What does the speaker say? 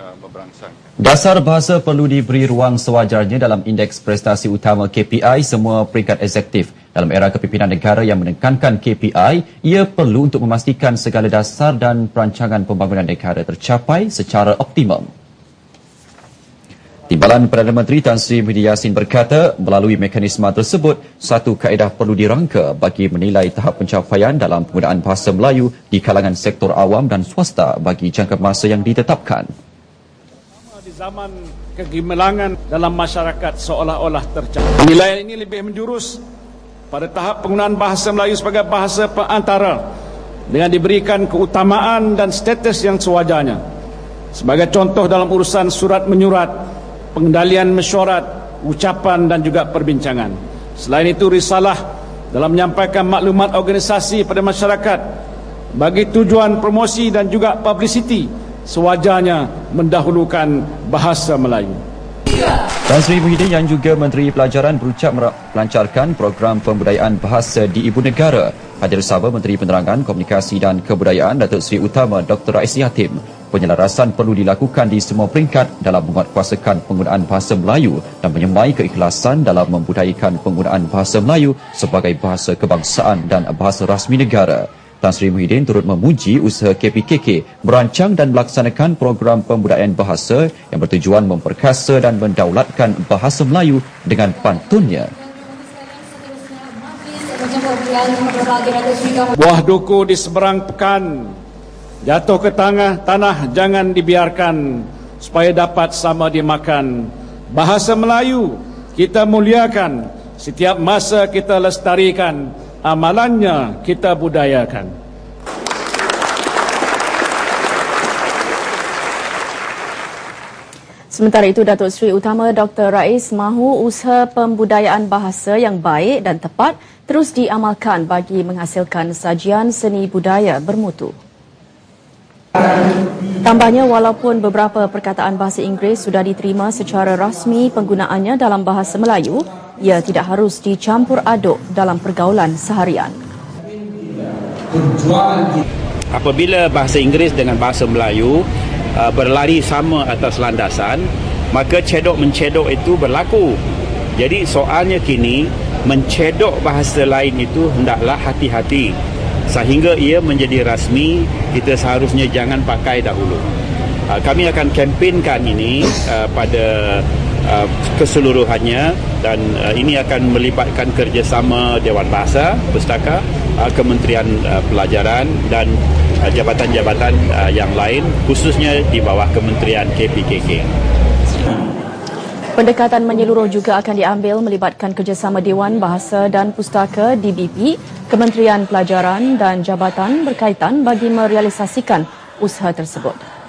uh. Dasar bahasa perlu diberi ruang sewajarnya dalam indeks prestasi utama KPI semua peringkat eksekutif. Dalam era kepimpinan negara yang menekankan KPI, ia perlu untuk memastikan segala dasar dan perancangan pembangunan negara tercapai secara optimum. Timbalan Perdana Menteri Tan Sri Muhyiddin Yassin berkata, melalui mekanisme tersebut, satu kaedah perlu dirangka bagi menilai tahap pencapaian dalam penggunaan bahasa Melayu di kalangan sektor awam dan swasta bagi jangka masa yang ditetapkan. Di zaman kegemilangan dalam masyarakat seolah-olah tercapai. Penilaian ini lebih menjurus pada tahap penggunaan bahasa Melayu sebagai bahasa perantara dengan diberikan keutamaan dan status yang sewajarnya. Sebagai contoh dalam urusan surat menyurat, pengendalian mesyuarat, ucapan dan juga perbincangan. Selain itu risalah dalam menyampaikan maklumat organisasi pada masyarakat bagi tujuan promosi dan juga publicity sewajarnya mendahulukan bahasa Melayu. Tan Sri Muhyiddin yang juga Menteri Pelajaran berucap melancarkan program pembudayaan bahasa di Ibu Negara. Hadir bersama Menteri Penerangan, Komunikasi dan Kebudayaan Datuk Seri Utama Dr. Rais Yatim penyelarasan perlu dilakukan di semua peringkat dalam menguatkuasakan penggunaan bahasa Melayu dan menyemai keikhlasan dalam membudayakan penggunaan bahasa Melayu sebagai bahasa kebangsaan dan bahasa rasmi negara. Tan Sri Muhyiddin turut memuji usaha KPKK merancang dan melaksanakan program pembudayaan bahasa yang bertujuan memperkasa dan mendaulatkan bahasa Melayu dengan pantunnya. Buah duku di seberang pekan Jatuh ke tengah tanah jangan dibiarkan supaya dapat sama dimakan. Bahasa Melayu kita muliakan, setiap masa kita lestarikan, amalannya kita budayakan. Sementara itu, Datuk Seri Utama Dr. Rais mahu usaha pembudayaan bahasa yang baik dan tepat terus diamalkan bagi menghasilkan sajian seni budaya bermutu. Tambahnya, walaupun beberapa perkataan bahasa Inggeris sudah diterima secara rasmi penggunaannya dalam bahasa Melayu, ia tidak harus dicampur aduk dalam pergaulan seharian. Apabila bahasa Inggeris dengan bahasa Melayu uh, berlari sama atas landasan, maka cedok-mencedok itu berlaku. Jadi soalnya kini, mencedok bahasa lain itu hendaklah hati-hati sehingga ia menjadi rasmi kita seharusnya jangan pakai dahulu. Uh, kami akan kempenkan ini uh, pada uh, keseluruhannya dan ini akan melibatkan kerjasama Dewan Bahasa Pustaka Kementerian Pelajaran dan jabatan-jabatan yang lain khususnya di bawah Kementerian KPKK Pendekatan menyeluruh juga akan diambil melibatkan kerjasama Dewan Bahasa dan Pustaka DBP, Kementerian Pelajaran dan jabatan berkaitan bagi merealisasikan usaha tersebut.